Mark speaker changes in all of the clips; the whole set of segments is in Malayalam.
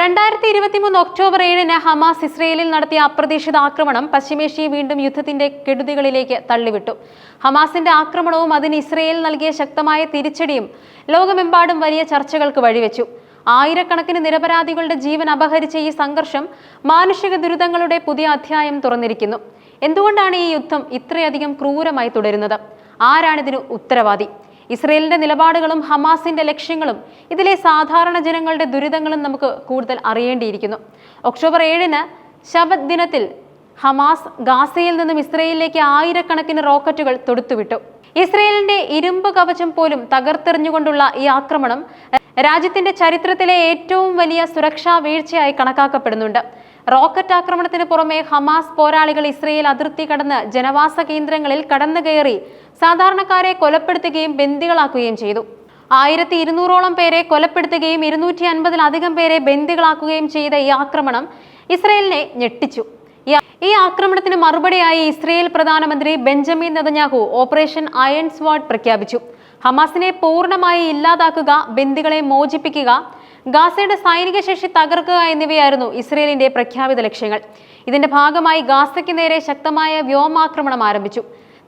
Speaker 1: രണ്ടായിരത്തി ഇരുപത്തിമൂന്ന് ഒക്ടോബർ ഏഴിന് ഹമാസ് ഇസ്രയേലിൽ നടത്തിയ അപ്രതീക്ഷിത ആക്രമണം പശ്ചിമേഷ്യയെ വീണ്ടും യുദ്ധത്തിന്റെ കെടുതികളിലേക്ക് തള്ളിവിട്ടു. ഹമാസിന്റെ ആക്രമണവും അതിന് ഇസ്രയേൽ നൽകിയ ശക്തമായ തിരിച്ചടിയും ലോകമെമ്പാടും വലിയ ചർച്ചകൾക്ക് വഴിവെച്ചു. ആയിരക്കണക്കിന് നിരപരാധികളുടെ ജീവൻ അപഹരിച്ച ഈ സംഘർഷം മാനുഷിക ദുരിതങ്ങളുടെ പുതിയ അധ്യായം തുറന്നിരിക്കുന്നു. എന്തുകൊണ്ടാണ് ഈ യുദ്ധം ഇത്രയധികം ക്രൂരമായി തുടരുന്നത്? ആരാണിതിന് ഉത്തരവാദി? ഇസ്രയേലിന്റെ നിലപാടുകളും ഹമാസിന്റെ ലക്ഷ്യങ്ങളും ഇതിലെ സാധാരണ ജനങ്ങളുടെ ദുരിതങ്ങളും നമുക്ക് കൂടുതൽ അറിയേണ്ടിയിരിക്കുന്നു. ഒക്ടോബർ ഏഴിന് ശബത് ദിനത്തിൽ ഹമാസ് ഗാസയിൽ നിന്നും ഇസ്രയേലിലേക്ക് ആയിരക്കണക്കിന് റോക്കറ്റുകൾ തൊടുത്തുവിട്ടു. ഇസ്രയേലിന്റെ ഇരുമ്പ് കവചം പോലും തകർത്തെറിഞ്ഞുകൊണ്ടുള്ള ഈ ആക്രമണം രാജ്യത്തിന്റെ ചരിത്രത്തിലെ ഏറ്റവും വലിയ സുരക്ഷാ വീഴ്ചയായി കണക്കാക്കപ്പെടുന്നുണ്ട്. റോക്കറ്റ് ആക്രമണത്തിന് പുറമെ ഹമാസ് പോരാളികൾ ഇസ്രയേൽ അതിർത്തി കടന്ന് ജനവാസ കേന്ദ്രങ്ങളിൽ കടന്നു കയറി സാധാരണക്കാരെ കൊലപ്പെടുത്തുകയും ബന്ദികളാക്കുകയും ചെയ്തു. ആയിരത്തി ഇരുന്നൂറോളം പേരെ കൊലപ്പെടുത്തുകയും ഇരുന്നൂറ്റി അൻപതിലധികം പേരെ ബന്ദികളാക്കുകയും ചെയ്ത ഈ ആക്രമണം ഇസ്രയേലിനെ ഞെട്ടിച്ചു. ഈ- ആക്രമണത്തിന് മറുപടിയായി ഇസ്രയേൽ പ്രധാനമന്ത്രി Benjamin Netanyahu operation iron sword പ്രഖ്യാപിച്ചു. ഹമാസിനെ പൂർണമായി ഇല്ലാതാക്കുക ബന്ദികളെ മോചിപ്പിക്കുക ഗാസയുടെ സൈനിക ശേഷി തകർക്കുക എന്നിവയായിരുന്നു ഇസ്രയേലിന്റെ പ്രഖ്യാപിത ലക്ഷ്യങ്ങൾ. ഇതിന്റെ ഭാഗമായി ഗാസയ്ക്ക് നേരെ ശക്തമായ വ്യോമാക്രമണം ആരംഭിച്ചു.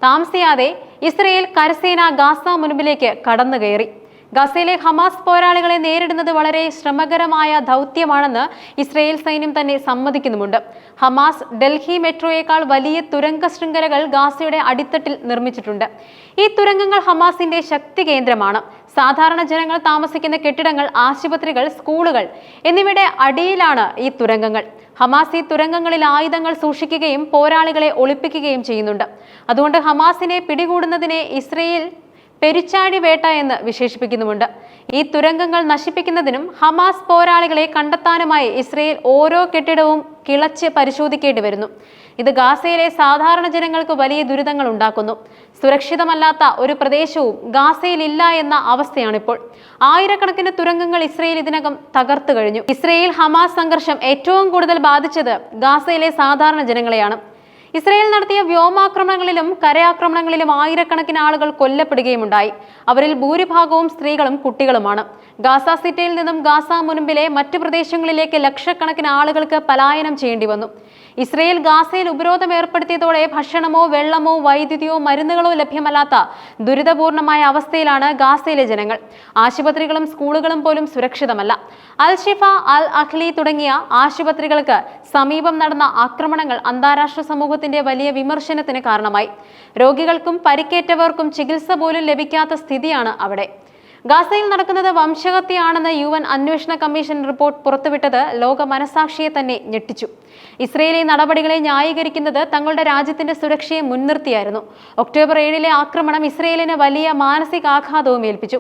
Speaker 1: താമസിയാതെ ഇസ്രയേൽ കരസേന ഗാസ മുൻപിലേക്ക് കടന്നു കയറി ഗസയിലെ ഹമാസ് പോരാളികളെ നേരിടുന്നത് വളരെ ശ്രമകരമായ ദൗത്യമാണെന്ന് ഇസ്രയേൽ സൈന്യം തന്നെ സമ്മതിക്കുന്നുമുണ്ട്. ഹമാസ് ഡൽഹി മെട്രോയേക്കാൾ വലിയ തുരങ്ക ശൃംഖലകൾ ഗാസയുടെ അടിത്തട്ടിൽ നിർമ്മിച്ചിട്ടുണ്ട്. ഈ തുരങ്കങ്ങൾ ഹമാസിന്റെ ശക്തി കേന്ദ്രമാണ്. സാധാരണ ജനങ്ങൾ താമസിക്കുന്ന കെട്ടിടങ്ങൾ ആശുപത്രികൾ സ്കൂളുകൾ എന്നിവയുടെ അടിയിലാണ് ഈ തുരങ്കങ്ങൾ. ഹമാസ് ഈ തുരങ്കങ്ങളിൽ ആയുധങ്ങൾ സൂക്ഷിക്കുകയും പോരാളികളെ ഒളിപ്പിക്കുകയും ചെയ്യുന്നുണ്ട്. അതുകൊണ്ട് ഹമാസിനെ പിടികൂടുന്നതിനെ ഇസ്രയേൽ പെരിച്ചാഴി വേട്ട എന്ന് വിശേഷിപ്പിക്കുന്നുമുണ്ട്. ഈ തുരങ്കങ്ങൾ നശിപ്പിക്കുന്നതിനും ഹമാസ് പോരാളികളെ കണ്ടെത്താനുമായി ഇസ്രയേൽ ഓരോ കെട്ടിടവും കിളച്ച് പരിശോധിക്കേണ്ടി വരുന്നു. ഇത് ഗാസയിലെ സാധാരണ ജനങ്ങൾക്ക് വലിയ ദുരിതങ്ങൾ ഉണ്ടാക്കുന്നു. സുരക്ഷിതമല്ലാത്ത ഒരു പ്രദേശവും ഗാസയിൽ ഇല്ല എന്ന അവസ്ഥയാണിപ്പോൾ. ആയിരക്കണക്കിന് തുരങ്കങ്ങൾ ഇസ്രയേൽ ഇതിനകം തകർത്തു കഴിഞ്ഞു. ഇസ്രയേൽ ഹമാസ് സംഘർഷം ഏറ്റവും കൂടുതൽ ബാധിച്ചത് ഗാസയിലെ സാധാരണ ജനങ്ങളെയാണ്. ഇസ്രയേൽ നടത്തിയ വ്യോമാക്രമണങ്ങളിലും കരയാക്രമണങ്ങളിലും ആയിരക്കണക്കിന് ആളുകൾ കൊല്ലപ്പെടുകയുമുണ്ടായി. അവരിൽ ഭൂരിഭാഗവും സ്ത്രീകളും കുട്ടികളുമാണ്. ഗാസ സിറ്റിയിൽ നിന്നും ഗാസ മുൻപിലെ മറ്റു പ്രദേശങ്ങളിലേക്ക് ലക്ഷക്കണക്കിന് ആളുകൾക്ക് പലായനം ചെയ്യേണ്ടി വന്നു. ഇസ്രയേൽ ഗാസയിൽ ഉപരോധം ഏർപ്പെടുത്തിയതോടെ ഭക്ഷണമോ വെള്ളമോ വൈദ്യുതിയോ മരുന്നുകളോ ലഭ്യമല്ലാത്ത ദുരിതപൂർണമായ അവസ്ഥയിലാണ് ഗാസയിലെ ജനങ്ങൾ. ആശുപത്രികളും സ്കൂളുകളും പോലും സുരക്ഷിതമല്ല. അൽ ഷിഫ അൽ അഖ്ലി തുടങ്ങിയ ആശുപത്രികൾക്ക് സമീപം നടന്ന ആക്രമണങ്ങൾ അന്താരാഷ്ട്ര സമൂഹത്തിന്റെ വലിയ വിമർശനത്തിന് കാരണമായി. രോഗികൾക്കും പരിക്കേറ്റവർക്കും ചികിത്സ പോലും ലഭിക്കാത്ത സ്ഥിതിയാണ് അവിടെ. ഗാസയിൽ നടക്കുന്നത് വംശഹത്യയാണെന്ന് യു എൻ അന്വേഷണ കമ്മീഷൻ റിപ്പോർട്ട് പുറത്തുവിട്ടത് ലോക മനസാക്ഷിയെ തന്നെ ഞെട്ടിച്ചു. ഇസ്രയേലി നടപടികളെ ന്യായീകരിക്കുന്നത് തങ്ങളുടെ രാജ്യത്തിന്റെ സുരക്ഷയെ മുൻനിർത്തിയായിരുന്നു. ഒക്ടോബർ ഏഴിലെ ആക്രമണം ഇസ്രയേലിന് വലിയ മാനസികാഘാതവും ഏൽപ്പിച്ചു.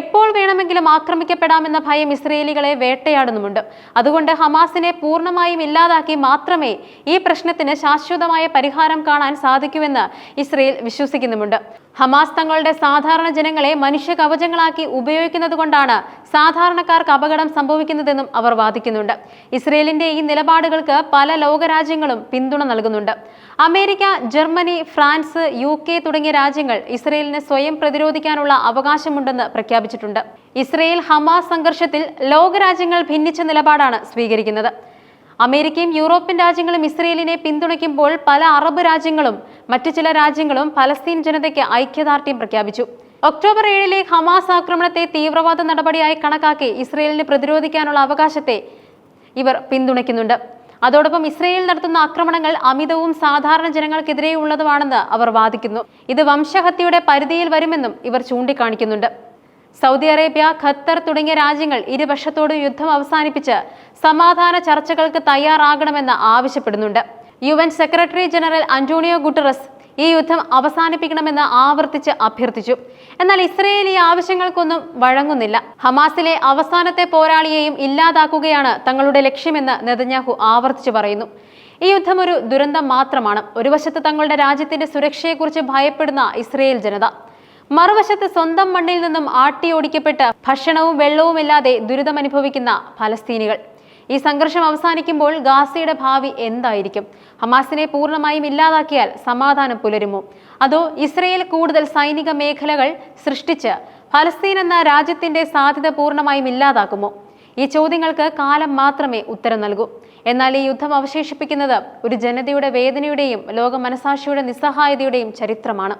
Speaker 1: എപ്പോൾ വേണമെങ്കിലും ആക്രമിക്കപ്പെടാമെന്ന ഭയം ഇസ്രയേലികളെ വേട്ടയാടുന്നുമുണ്ട്. അതുകൊണ്ട് ഹമാസിനെ പൂർണമായും ഇല്ലാതാക്കി മാത്രമേ ഈ പ്രശ്നത്തിന് ശാശ്വതമായ പരിഹാരം കാണാൻ സാധിക്കൂവെന്ന് ഇസ്രയേൽ വിശ്വസിക്കുന്നുമുണ്ട്. ഹമാസ് തങ്ങളുടെ സാധാരണ ജനങ്ങളെ മനുഷ്യ കവചങ്ങളാക്കി ഉപയോഗിക്കുന്നത് കൊണ്ടാണ് സാധാരണക്കാർക്ക് അപകടം സംഭവിക്കുന്നതെന്നും അവർ വാദിക്കുന്നുണ്ട്. ഇസ്രയേലിന്റെ ഈ നിലപാടുകൾക്ക് പല ലോകരാജ്യങ്ങളും പിന്തുണ നൽകുന്നുണ്ട്. America Germany France U K തുടങ്ങിയ രാജ്യങ്ങൾ ഇസ്രയേലിന് സ്വയം പ്രതിരോധിക്കാനുള്ള അവകാശമുണ്ടെന്ന് പ്രഖ്യാപിച്ചിട്ടുണ്ട്. ഇസ്രയേൽ ഹമാസ് സംഘർഷത്തിൽ ലോകരാജ്യങ്ങൾ ഭിന്നിച്ച നിലപാടാണ് സ്വീകരിക്കുന്നത്. അമേരിക്കയും യൂറോപ്യൻ രാജ്യങ്ങളും ഇസ്രയേലിനെ പിന്തുണയ്ക്കുമ്പോൾ പല അറബ് രാജ്യങ്ങളും മറ്റു ചില രാജ്യങ്ങളും ഫലസ്തീൻ ജനതയ്ക്ക് ഐക്യദാർഢ്യം പ്രഖ്യാപിച്ചു. ഒക്ടോബർ ഏഴിലെ ഹമാസ് ആക്രമണത്തെ തീവ്രവാദ നടപടിയായി കണക്കാക്കി ഇസ്രയേലിന് പ്രതിരോധിക്കാനുള്ള അവകാശത്തെ ഇവർ പിന്തുണയ്ക്കുന്നുണ്ട്. അതോടൊപ്പം ഇസ്രയേൽ നടത്തുന്ന ആക്രമണങ്ങൾ അമിതവും സാധാരണ ജനങ്ങൾക്കെതിരെയുള്ളതുമാണെന്ന് അവർ വാദിക്കുന്നു. ഇത് വംശഹത്യയുടെ പരിധിയിൽ വരുമെന്നും ഇവർ ചൂണ്ടിക്കാണിക്കുന്നുണ്ട്. സൗദി അറേബ്യ ഖത്തർ തുടങ്ങിയ രാജ്യങ്ങൾ ഇരുപക്ഷത്തോടും യുദ്ധം അവസാനിപ്പിച്ച് സമാധാന ചർച്ചകൾക്ക് തയ്യാറാകണമെന്ന് ആവശ്യപ്പെടുന്നുണ്ട്. U N secretary general Antonio Guterres ഈ യുദ്ധം അവസാനിപ്പിക്കണമെന്ന് ആവർത്തിച്ച് അഭ്യർത്ഥിച്ചു. എന്നാൽ ഇസ്രയേൽ ഈ ആവശ്യങ്ങൾക്കൊന്നും വഴങ്ങുന്നില്ല. ഹമാസിലെ അവസാനത്തെ പോരാളിയെയും ഇല്ലാതാക്കുകയാണ് തങ്ങളുടെ ലക്ഷ്യമെന്ന് നെതന്യാഹു ആവർത്തിച്ചു പറയുന്നു. ഈ യുദ്ധം ഒരു ദുരന്തം മാത്രമാണ്. ഒരു വശത്ത് തങ്ങളുടെ രാജ്യത്തിന്റെ സുരക്ഷയെക്കുറിച്ച് ഭയപ്പെടുന്ന ഇസ്രയേൽ ജനത. മറുവശത്ത് സ്വന്തം മണ്ണിൽ നിന്നും ആട്ടിയോടിക്കപ്പെട്ട് ഭക്ഷണവും വെള്ളവുമില്ലാതെ ദുരിതമനുഭവിക്കുന്ന ഫലസ്തീനികൾ. ഈ സംഘർഷം അവസാനിക്കുമ്പോൾ ഗാസയുടെ ഭാവി എന്തായിരിക്കും? ഹമാസിനെ പൂർണമായും ഇല്ലാതാക്കിയാൽ സമാധാനം പുലരുമോ? അതോ ഇസ്രയേൽ കൂടുതൽ സൈനിക മേഖലകൾ സൃഷ്ടിച്ച് ഫലസ്തീൻ എന്ന രാജ്യത്തിന്റെ സാധ്യത പൂർണമായും ഇല്ലാതാക്കുമോ? ഈ ചോദ്യങ്ങൾക്ക് കാലം മാത്രമേ ഉത്തരം നൽകൂ. എന്നാൽ ഈ യുദ്ധം അവശേഷിപ്പിക്കുന്നത് ഒരു ജനതയുടെ വേദനയുടെയും ലോക മനസാക്ഷിയുടെ നിസ്സഹായതയുടെയും ചരിത്രമാണ്.